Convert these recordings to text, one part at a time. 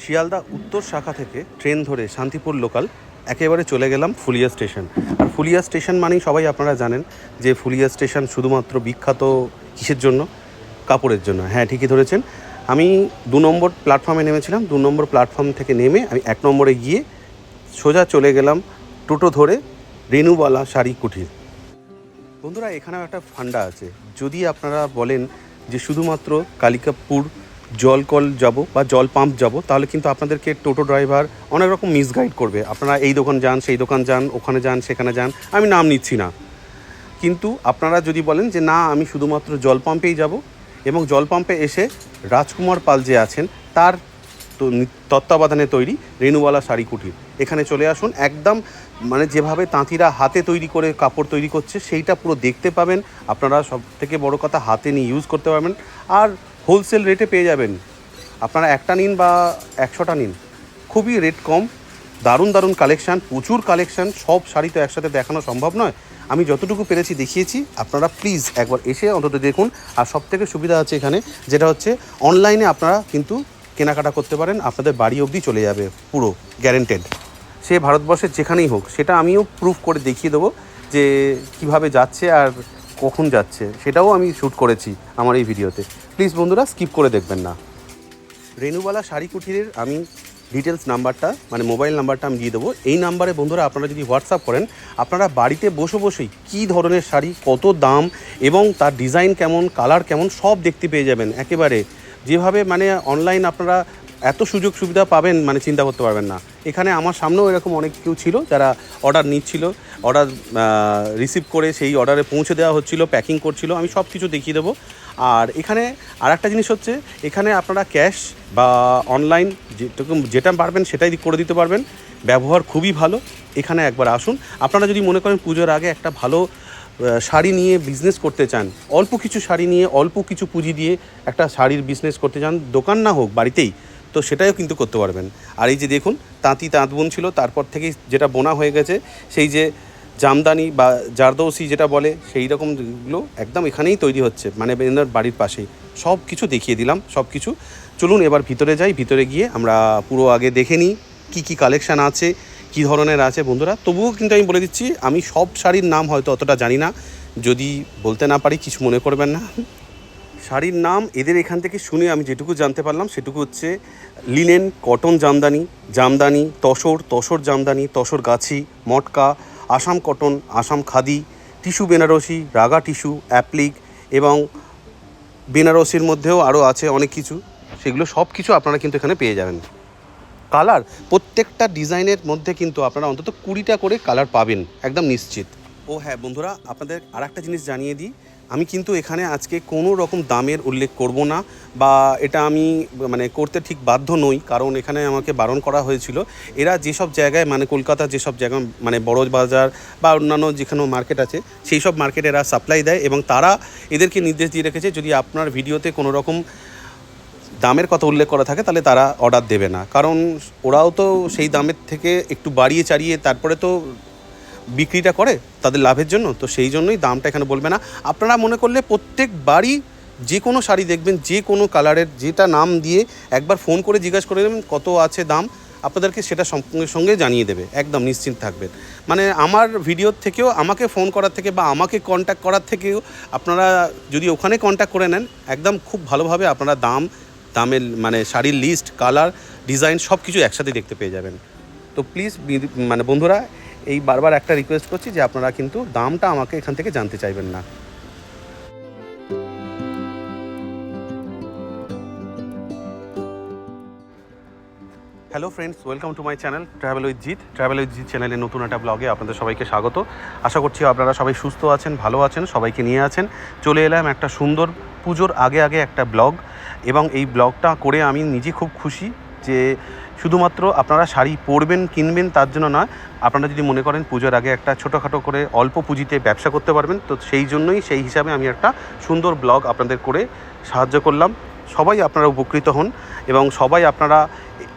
শিয়ালদা উত্তর শাখা থেকে ট্রেন ধরে শান্তিপুর লোকাল একেবারে চলে গেলাম ফুলিয়া স্টেশন। আর ফুলিয়া স্টেশন মানেই সবাই আপনারা জানেন যে ফুলিয়া স্টেশন শুধুমাত্র বিখ্যাত কিসের জন্য? কাপড়ের জন্য। হ্যাঁ ঠিকই ধরেছেন। আমি দু নম্বর প্ল্যাটফর্মে নেমেছিলাম। দু নম্বর প্ল্যাটফর্ম থেকে নেমে আমি এক নম্বরে গিয়ে সোজা চলে গেলাম টোটো ধরে রেনুবালা শাড়ি কুঠির। বন্ধুরা, এখানেও একটা ফান্ডা আছে। যদি আপনারা বলেন যে শুধুমাত্র কালিকাপুর জল কল যাব বা জল পাম্প যাব, তাহলে কিন্তু আপনাদেরকে টোটো ড্রাইভার অনেক রকম মিসগাইড করবে। আপনারা এই দোকান যান, সেই দোকান যান, ওখানে যান, সেখানে যান, আমি নাম নিচ্ছি না। কিন্তু আপনারা যদি বলেন যে, না, আমি শুধুমাত্র জল পাম্পেই যাব। এবং জল পাম্পে এসে রাজকুমার পাল যে আছেন, তার তত্ত্বাবধানে তৈরি রেনুওয়ালা শাড়ি কুটির। এখানে চলে আসুন, একদম মানে যেভাবে তাঁতিরা হাতে তৈরি করে কাপড় তৈরি করছে, সেইটা পুরো দেখতে পাবেন। আপনারা সব থেকে বড় কথা হাতে নিয়ে ইউজ করতে পারবেন। আর হোলসেল রেটে পেয়ে যাবেন। আপনারা একটা নিন বা একশোটা নিন। খুবই রেট কম, দারুণ দারুণ কালেকশান প্রচুর কালেকশান সব শাড়ি তো একসাথে দেখানো সম্ভব নয়। আমি যতটুকু পেরেছি দেখিয়েছি, আপনারা প্লিজ একবার এসে অন্তত দেখুন। আর সব থেকে সুবিধা আছে এখানে, যেটা হচ্ছে অনলাইনে আপনারা কিন্তু কেনাকাটা করতে পারেন, আপনাদের বাড়ি অবধি চলে যাবে পুরো গ্যারেন্টেড সে ভারতবর্ষের যেখানেই হোক, সেটা আমিও প্রুফ করে দেখিয়ে দেবো যে কীভাবে যাচ্ছে আর কখন যাচ্ছে। সেটাও আমি শ্যুট করেছি আমার এই ভিডিওতে প্লিজ বন্ধুরা স্কিপ করে দেখবেন না। রেনুবালা শাড়ি কুঠিরের আমি ডিটেলস নাম্বারটা মানে মোবাইল নাম্বারটা আমি দিয়ে দেবো। এই নাম্বারে বন্ধুরা আপনারা যদি হোয়াটসঅ্যাপ করেন, আপনারা বাড়িতে বসে বসেই কী ধরনের শাড়ি, কত দাম এবং তার ডিজাইন কেমন কালার কেমন, সব দেখতে পেয়ে যাবেন একেবারে। যেভাবে মানে অনলাইন আপনারা এত সুযোগ সুবিধা পাবেন মানে চিন্তা করতে পারবেন না। এখানে আমার সামনেও এরকম অনেক কেউ ছিল যারা অর্ডার নিচ্ছিল অর্ডার রিসিভ করে সেই অর্ডারে পৌঁছে দেওয়া হচ্ছিল প্যাকিং করছিল। আমি সব কিছু দেখিয়ে দেবো। আর এখানে আর একটা জিনিস হচ্ছে, এখানে আপনারা ক্যাশ বা অনলাইন যেটুকু যেটা পারবেন সেটাই করে দিতে পারবেন। ব্যবহার খুবই ভালো। এখানে একবার আসুন। আপনারা যদি মনে করেন পুজোর আগে একটা ভালো শাড়ি নিয়ে বিজনেস করতে চান, অল্প কিছু শাড়ি নিয়ে, অল্প কিছু পুঁজি দিয়ে একটা শাড়ির বিজনেস করতে চান, দোকান না হোক, বাড়িতেই, তো সেটাও কিন্তু করতে পারবেন। আর এই যে দেখুন, তাঁতি তাঁত বোন ছিল, তারপর থেকেই যেটা বোনা হয়ে গেছে, সেই যে জামদানি বা জারদৌসি যেটা বলে, সেই রকমগুলো একদম এখানেই তৈরি হচ্ছে। মানে বেন্দার বাড়ির পাশেই। সব কিছু দেখিয়ে দিলাম, সব কিছু। চলুন এবার ভিতরে যাই, ভিতরে গিয়ে আমরা পুরো আগে দেখে নিই, কী কী কালেকশান আছে, কী ধরনের আছে বন্ধুরা। তবুও কিন্তু আমি বলে দিচ্ছি, আমি সব শাড়ির নাম হয়তো অতটা জানি না। যদি বলতে না পারি, কিছু মনে করবেন না। শাড়ির নাম এদের এখান থেকে শুনে আমি যেটুকু জানতে পারলাম, সেটুকু হচ্ছে লিনেন কটন জামদানি জামদানি, তসর তসর জামদানি, তসর গাছি, matka Assam cotton, Assam khadi, tissue Benarasi, raga tissue applique এবং বেনারসির মধ্যেও আরও আছে অনেক কিছু। সেগুলো সব কিছু আপনারা কিন্তু এখানে পেয়ে যাবেন। কালার, প্রত্যেকটা ডিজাইনের মধ্যে কিন্তু আপনারা অন্তত কুড়িটা করে কালার পাবেন, একদম নিশ্চিত। ও হ্যাঁ বন্ধুরা, আপনাদের আর একটা জিনিস জানিয়ে দিই। আমি কিন্তু এখানে আজকে কোনো রকম দামের উল্লেখ করব না বা এটা আমি মানে করতে ঠিক বাধ্য নই, কারণ এখানে আমাকে বারণ করা হয়েছিল। এরা যেসব জায়গায় মানে কলকাতা যেসব জায়গা মানে বড় বাজার বা অন্যান্য যেখানে মার্কেট আছে, সেই সব মার্কেটে এরা সাপ্লাই দেয় এবং তারা এদেরকে নির্দেশ দিয়ে রেখেছে, যদি আপনার ভিডিওতে কোনো রকম দামের কথা উল্লেখ করা থাকে, তাহলে তারা অর্ডার দেবে না। কারণ ওরাও তো সেই দামের থেকে একটু বাড়িয়ে চাড়িয়ে, তারপরে তো বিক্রিটা করে তাদের লাভের জন্য, তো সেই জন্যই দামটা এখানে বলবে না। আপনারা মনে করলে প্রত্যেক বাড়ি যে কোনো শাড়ি দেখবেন, যে কোনো কালারের, যেটা নাম দিয়ে একবার ফোন করে জিজ্ঞাসা করে নেবেন কত আছে দাম, আপনাদেরকে সেটা সঙ্গে সঙ্গে জানিয়ে দেবে, একদম নিশ্চিন্ত থাকবেন। মানে আমার ভিডিওর থেকেও, আমাকে ফোন করার থেকে বা আমাকে কন্ট্যাক্ট করার থেকেও আপনারা যদি ওখানে কন্ট্যাক্ট করে নেন, একদম খুব ভালোভাবে আপনারা দাম, দামের মানে শাড়ির লিস্ট কালার ডিজাইন সব কিছু একসাথে দেখতে পেয়ে যাবেন। তো প্লিজ মানে বন্ধুরা এই বারবার একটা রিকোয়েস্ট করছি যে আপনারা কিন্তু দামটা আমাকে এখান থেকে জানতে চাইবেন না। Hello friends welcome to my channel travel with Jeet travel with Jeet চ্যানেলের নতুন একটা ব্লগে আপনাদের সবাইকে স্বাগত। আশা করছি আপনারা সবাই সুস্থ আছেন, ভালো আছেন, সবাইকে নিয়ে আছেন। চলে এলাম একটা সুন্দর পুজোর আগে আগে একটা ব্লগ এবং এই ব্লগটা করে আমি নিজে খুব খুশি যে শুধুমাত্র আপনারা শাড়ি পরবেন, কিনবেন তার জন্য নয়, আপনারা যদি মনে করেন পুজোর আগে একটা ছোটোখাটো করে অল্প পুঁজিতে ব্যবসা করতে পারবেন, তো সেই জন্যই সেই হিসাবে আমি একটা সুন্দর ব্লগ আপনাদের করে সাহায্য করলাম। সবাই আপনারা উপকৃত হন এবং সবাই আপনারা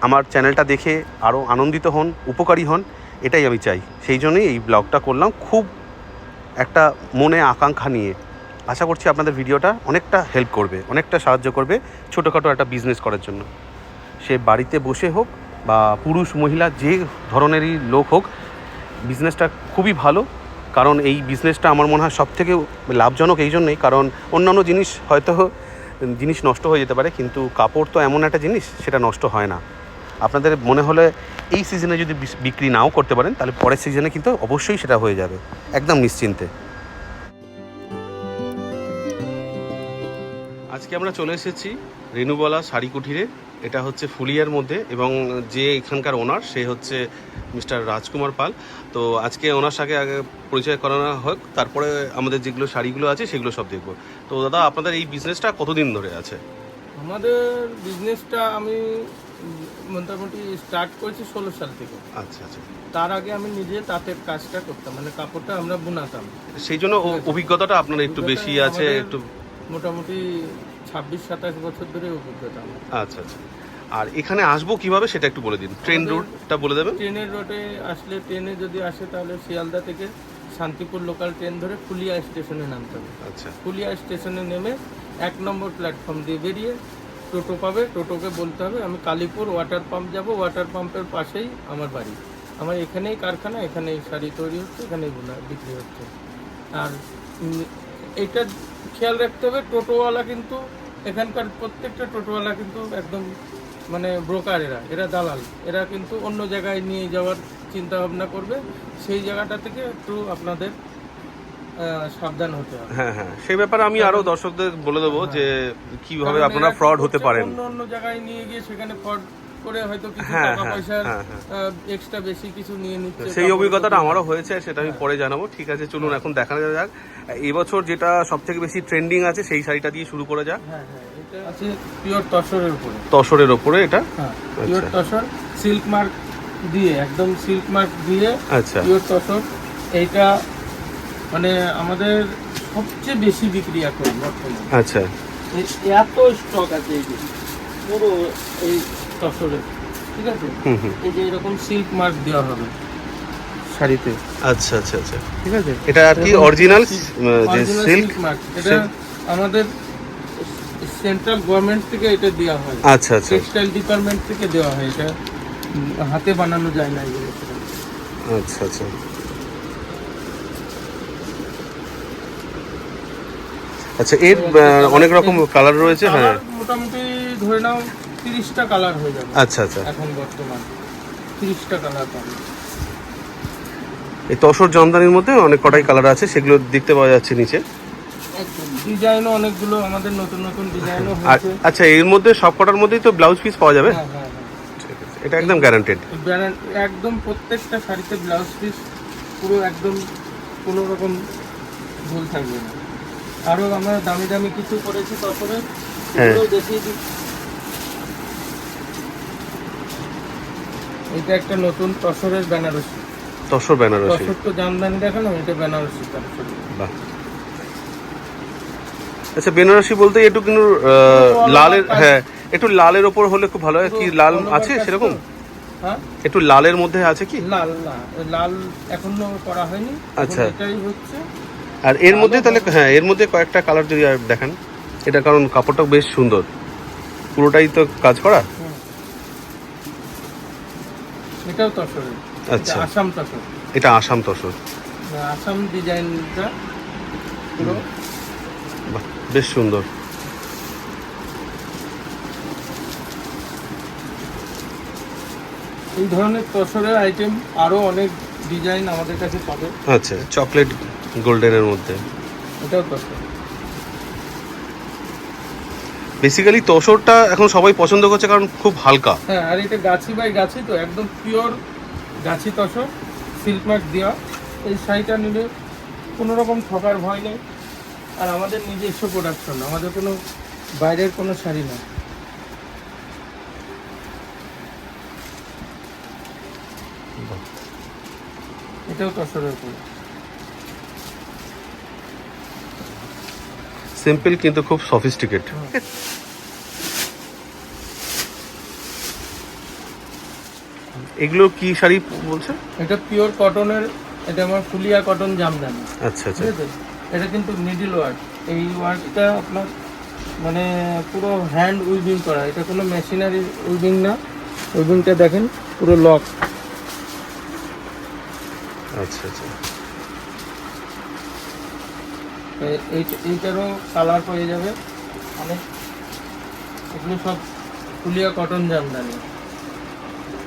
আমার চ্যানেলটা দেখে আরও আনন্দিত হন, উপকারী হন, এটাই আমি চাই। সেই জন্যই এই ব্লগটা করলাম খুব একটা মনে আকাঙ্ক্ষা নিয়ে। আশা করছি আপনাদের ভিডিওটা অনেকটা হেল্প করবে, অনেকটা সাহায্য করবে ছোটোখাটো একটা বিজনেস করার জন্য। সে বাড়িতে বসে হোক বা পুরুষ, মহিলা, যে ধরনেরই লোক হোক বিজনেসটা খুবই ভালো। কারণ এই বিজনেসটা আমার মনে হয় সব থেকে লাভজনক এই জন্যই। কারণ অন্যান্য জিনিস হয়তো জিনিস নষ্ট হয়ে যেতে পারে, কিন্তু কাপড় তো এমন একটা জিনিস, সেটা নষ্ট হয় না। আপনাদের মনে হলে এই সিজনে যদি বিক্রি নাও করতে পারেন, তাহলে পরের সিজনে কিন্তু অবশ্যই সেটা হয়ে যাবে। একদম নিশ্চিন্তে। আজকে আমরা চলে এসেছি রেনুবলা শাড়ি কুঠিরে এটা হচ্ছে ফুলিয়ার মধ্যে এবং যে এখানকার ওনার সে হচ্ছে মিস্টার রাজকুমার পাল। তো আজকে ওনার সাথে আগে পরিচয় করানো হোক তারপরে আমাদের যেগুলো শাড়িগুলো আছে সেগুলো সব দেখব। তো দাদা আপনাদের এই বিজনেসটা কতদিন ধরে আছে? আমাদের বিজনেসটা আমি মোটামুটি স্টার্ট করেছি ষোলো সাল থেকে। আচ্ছা আচ্ছা। তার আগে আমি নিজে তাঁতের কাজটা করতাম মানে কাপড়টা আমরা বুনাতাম। সেই জন্য অভিজ্ঞতাটা আপনার একটু বেশি আছে একটু মোটামুটি ছাব্বিশ সাতাশ বছর ধরে অভিজ্ঞতা আমার। আচ্ছা আচ্ছা। আর এখানে আসব কীভাবে সেটা একটু বলে দিন। ট্রেন রুটটা বলে দেবেন? ট্রেনের রোডে আসলে ট্রেনে যদি আসে তাহলে শিয়ালদা থেকে শান্তিপুর লোকাল ট্রেন ধরে ফুলিয়া স্টেশনে নামতে হবে। আচ্ছা। ফুলিয়া স্টেশনে নেমে এক নম্বর প্ল্যাটফর্ম দিয়ে বেরিয়ে টোটো পাবে। টোটোকে বলতে হবে আমি কালীপুর ওয়াটার পাম্প যাব। ওয়াটার পাম্পের পাশেই আমার বাড়ি। আমার এখানেই কারখানা এখানেই শাড়ি তৈরি হচ্ছে এখানেই বোনা বিক্রি হচ্ছে। আর এটা খেয়াল রাখতে হবে টোটোওয়ালা কিন্তু এখানকার প্রত্যেকটা টোটোওয়ালা কিন্তু একদম মানে ব্রোকার এরা এরা দালাল। এরা কিন্তু অন্য জায়গায় নিয়ে যাওয়ার চিন্তা ভাবনা করবে। সেই জায়গাটা থেকে একটু আপনাদের সাবধান হতে হবে। হ্যাঁ হ্যাঁ। সেই ব্যাপারে আমি আরও দর্শকদের বলে দেবো যে কীভাবে আপনারা ফ্রড হতে পারেন। অন্য অন্য জায়গায় নিয়ে গিয়ে সেখানে ফ্রড করে হয়তো কিছু টাকা হ্যাঁ, পয়সার হ্যাঁ, হ্যাঁ। এক্সট্রা বেশি কিছু নিয়ে নিচ্ছে সেই অভিজ্ঞতাটা আমারও হয়েছে সেটা আমি পরে জানাব। ঠিক আছে চলুন এখন দেখানো যাক। এবছর যেটা সব থেকে বেশি ট্রেন্ডিং আছে সেই শাড়িটা দিয়ে শুরু করে যাক। হ্যাঁ হ্যাঁ এটা আছে পিওর তসরের উপরে। তসরের ওপরে এটা? পিওর আচ্ছা। তসর সিল্ক মার্ক দিয়ে একদম সিল্ক মার্ক দিয়ে আচ্ছা। পিওর তসর। এইটা মানে আমাদের সবচেয়ে বেশি বিক্রি এখন বর্তমানে। আচ্ছা। এত স্টক আছে এই পুরো এই তসরের ঠিক আছে? হুম হুম। এই যে এরকম সিল্ক মার্ক দেওয়া হবে। শাড়িতে। আচ্ছা আচ্ছা আচ্ছা। ঠিক আছে? এটা আর কি অরিজিনাল যে সিল্ক mark। এটা আমাদের সেন্ট্রাল গভর্নমেন্ট থেকে এটা দেওয়া হয়। আচ্ছা আচ্ছা। টেক্সটাইল ডিপার্টমেন্ট থেকে দেওয়া হয় এটা। হাতে বানানো যায় না এগুলো। আচ্ছা আচ্ছা। আচ্ছা এর অনেক রকম কালার রয়েছে হ্যাঁ। মোটামুটি ধরে নাও তিরিশটা কালার হয়ে যাবে আচ্ছা আচ্ছা। এখন বর্তমান। তিরিশটা কালার পাবে। এই তসর জামদানির মধ্যে অনেক কটাই কালার আছে সেগুলো দেখতে পাওয়া যাচ্ছে নিচে। ডিজাইনও অনেকগুলো আমাদের নতুন নতুন ডিজাইনও হয়েছে। আচ্ছা এর মধ্যে সব কটার মধ্যেই তো ব্লাউজ পিস পাওয়া যাবে? হ্যাঁ হ্যাঁ হ্যাঁ। এটা একদম গ্যারান্টেড একদম প্রত্যেকটা শাড়িতে ব্লাউজ পিস পুরো একদম কোনো রকম ভুল থাকবে না। আরও আমরা দামি দামি কিছু করেছি তারপরে হ্যাঁ। দেখিয়ে দিই এটা একটা নতুন তসরের বেনারসি। তসর বেনারসি। তসর তো জামদানি দেখানো এটা বেনারসি বাহ। আচ্ছা বেনারসি বলতে একটু কিন্তু লালের হ্যাঁ একটু লালের ওপর হলে খুব ভালো হয়। কি লাল আছে সেরকম? হ্যাঁ? একটু লালের মধ্যে আছে কি? লাল না লাল এখনও করা হয়নি। আচ্ছা। এটাই হচ্ছে। আর এর মধ্যে তাহলে হ্যাঁ এর মধ্যে কয়েকটা কালার যদি আর দেখান এটা কারণ কাপড়টা বেশ সুন্দর। পুরোটাই তো কাজ করা। এটাও তসরের আচ্ছা। আসাম তসর। এটা আসাম তসর। আসাম ডিজাইনটা পুরো। বেশ সুন্দর। এই ধরনের তসরের আইটেম আরও অনেক ডিজাইন আমাদের কাছে পাবে। আচ্ছা চকলেট গোল্ডেনের মধ্যে। এটাও তসর। বেসিক্যালি তসরটা এখন সবাই পছন্দ করছে কারণ খুব হালকা। হ্যাঁ আর এটা গাছি বাই গাছি তো, একদম পিওর গাছি তসর সিল্ক মার্ক দেওয়া। এই শাড়িটা নিলে কোনো রকম ঠকার ভয় নেই। আর আমাদের নিজস্ব প্রোডাকশন আমাদের কোনো বাইরের কোনো শাড়ি না। এটাও তসরের উপরে। সিম্পল কিন্তু খুব সফিস্টিকেট এগুলো কি শাড়ি বলছে? এটা পিওর কটনের এটা আমার ফুলিয়া কটন জামদানি। আচ্ছা আচ্ছা। এটা কিন্তু মিডিল ওয়ার্ক এই ওয়ার্কটা আপনার মানে পুরো হ্যান্ড উইভিং করা। এটা কোনো মেশিনারি উইভিং না। উইভিংটা দেখেন পুরো লক আচ্ছা আচ্ছা। এইটারও কালার পেয়ে যাবে। অনেক এগুলো সব ফুলিয়া কটন জামদানি।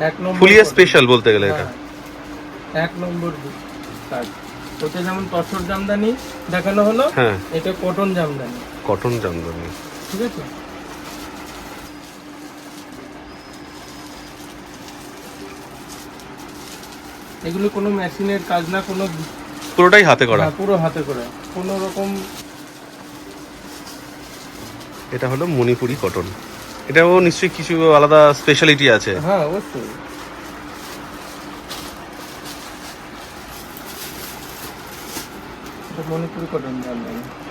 এক নম্বর ফুলিয়া স্পেশাল বলতে গেলে এটা। হ্যাঁ, এক নম্বর কাজ। ওটা যেমন তসর জামদানি দেখানো হলো হ্যাঁ। এটা কটন জামদানি। কটন জামদানি। ঠিক আছে? এগুলো কোনো মেশিনের কাজ না কোনো পুরোটাই হাতে করা। হ্যাঁ, পুরো হাতে করা। কোনো রকম এটা হলো মণিপুরি কটন। এটাও নিশ্চয়ই কিছু আলাদা স্পেশালিটি আছে। হ্যাঁ অবশ্যই। এটা মণিপুরি কটন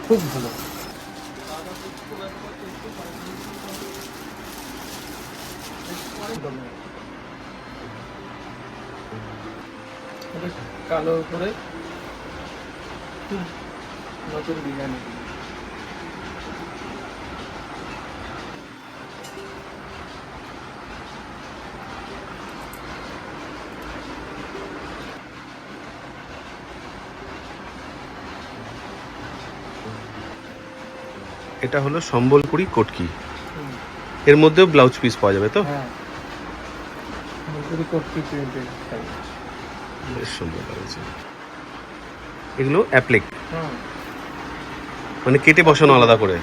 খুব ভালো। এটা কালো উপরে। খুব নতুন ডিজাইন এটা হলো সম্বলপুরি কটকি। এর মধ্যেও ব্লাউজ পিস পাওয়া যাবে তো? হ্যাঁ। মণিপুরি কটকি প্রিন্টেড বেশ সুন্দর লাগছে। এগুলো অ্যাপ্লিক মানে কেটে বসানো আলাদা করে।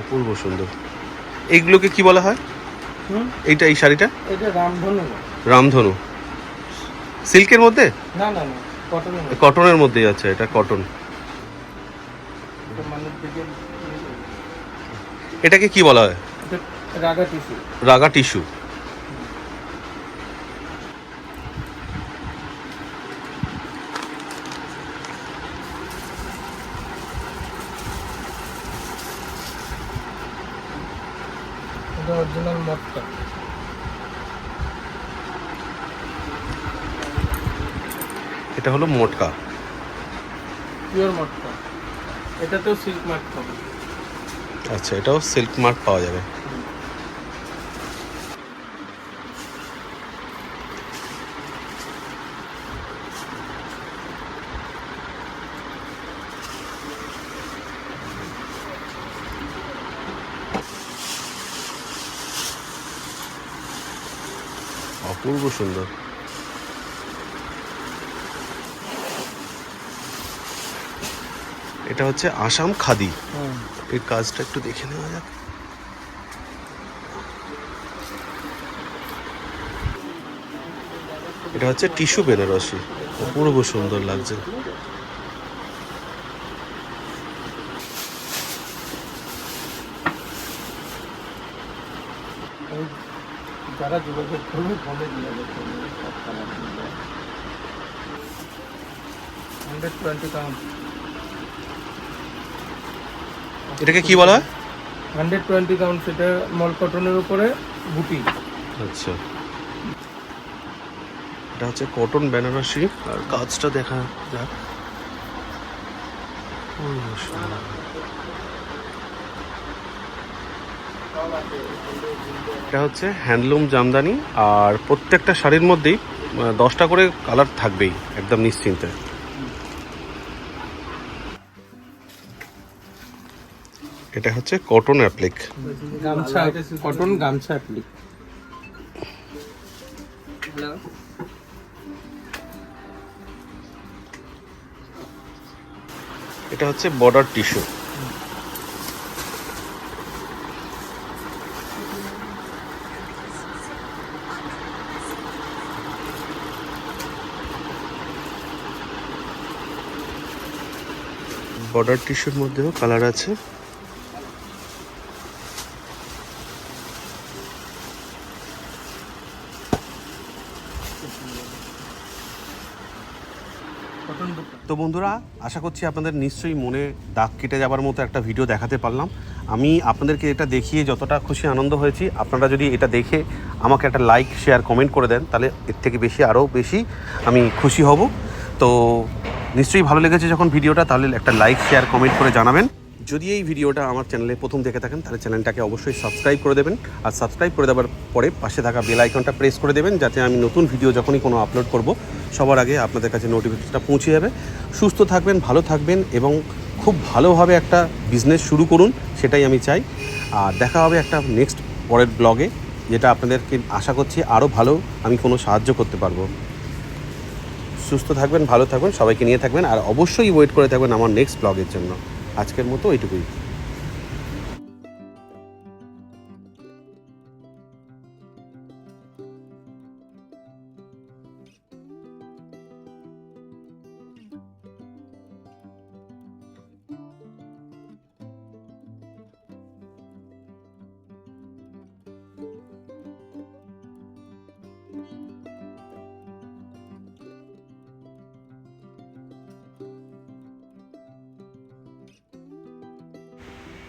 অপূর্ব সুন্দর। এইগুলোকে কি বলা হয়? এইটা এই শাড়িটা? এটা রামধনু। রামধনু। সিল্কের মধ্যে? না না না কটনের মধ্যে। কটনের মধ্যেই আছে এটা কটন। এটাকে কি বলা হয়? এটা রাগা টিস্যু। রাগা টিস্যু। এটা অরিজিনাল মটকা। এটা হলো মোটকা। পিওর মটকা। এটাতেও সিল্ক পাবে আচ্ছা এটাও সিল্ক মার্ক পাওয়া যাবে। অপূর্ব সুন্দর। এটা হচ্ছে আসাম খাদি। এর কাজটা একটু দেখে নেওয়া যাক। এটা হচ্ছে টিস্যু বেনারসি। অপূর্ব সুন্দর লাগছে। যারা যোগাযোগ এটাকে কি বলা হয়? হান্ড্রেড টোয়েন্টি কাউন্ট সেটা মল কটনের উপরে বুটি আচ্ছা। এটা হচ্ছে কটন বেনারসি আর কাজটা দেখা যাক। এটা হচ্ছে হ্যান্ডলুম জামদানি আর প্রত্যেকটা শাড়ির মধ্যেই দশটা করে কালার থাকবেই একদম নিশ্চিন্তে। এটা হচ্ছে কটন অ্যাপ্লিক গামছা কটন গামছা অ্যাপ্লি এটা হচ্ছে বর্ডার টিস্যু বর্ডার টিস্যুর মধ্যেও কালার আছে কটন বুটা তো বন্ধুরা, আশা করছি আপনাদের নিশ্চয়ই মনে দাগ কেটে যাবার মতো একটা ভিডিও দেখাতে পারলাম। আমি আপনাদেরকে এটা দেখিয়ে যতটা খুশি আনন্দ হয়েছি, আপনারা যদি এটা দেখে আমাকে একটা লাইক শেয়ার কমেন্ট করে দেন, তাহলে এর থেকে বেশি, আরও বেশি আমি খুশি হব। তো নিশ্চয়ই ভালো লেগেছে যখন ভিডিওটা, তাহলে একটা লাইক শেয়ার কমেন্ট করে জানাবেন। যদি এই ভিডিওটা আমার চ্যানেলে প্রথম দেখে থাকেন, তাহলে চ্যানেলটাকে অবশ্যই সাবস্ক্রাইব করে দেবেন। আর সাবস্ক্রাইব করে দেওয়ার পরে পাশে থাকা বেল আইকনটা প্রেস করে দেবেন, যাতে আমি নতুন ভিডিও যখনই কোনো আপলোড করব সবার আগে আপনাদের কাছে নোটিফিকেশনটা পৌঁছে যাবে। সুস্থ থাকবেন, ভালো থাকবেন এবং খুব ভালোভাবে একটা বিজনেস শুরু করুন, সেটাই আমি চাই। আর দেখা হবে একটা নেক্সট পরের ব্লগে যেটা আপনাদেরকে আশা করছি আরও ভালো আমি কোনো সাহায্য করতে পারব। সুস্থ থাকবেন, ভালো থাকবেন, সবাইকে নিয়ে থাকবেন, আর অবশ্যই ওয়েট করে থাকবেন আমার নেক্সট ব্লগের জন্য। আজকের মতো এইটুকুই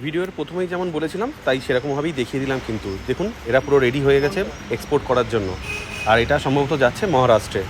ভিডিওর প্রথমেই যেমন বলেছিলাম, তাই সেরকমভাবেই দেখিয়ে দিলাম কিন্তু। দেখুন, এরা পুরো রেডি হয়ে গেছে এক্সপোর্ট করার জন্য। আর এটা সম্ভবত যাচ্ছে মহারাষ্ট্রে।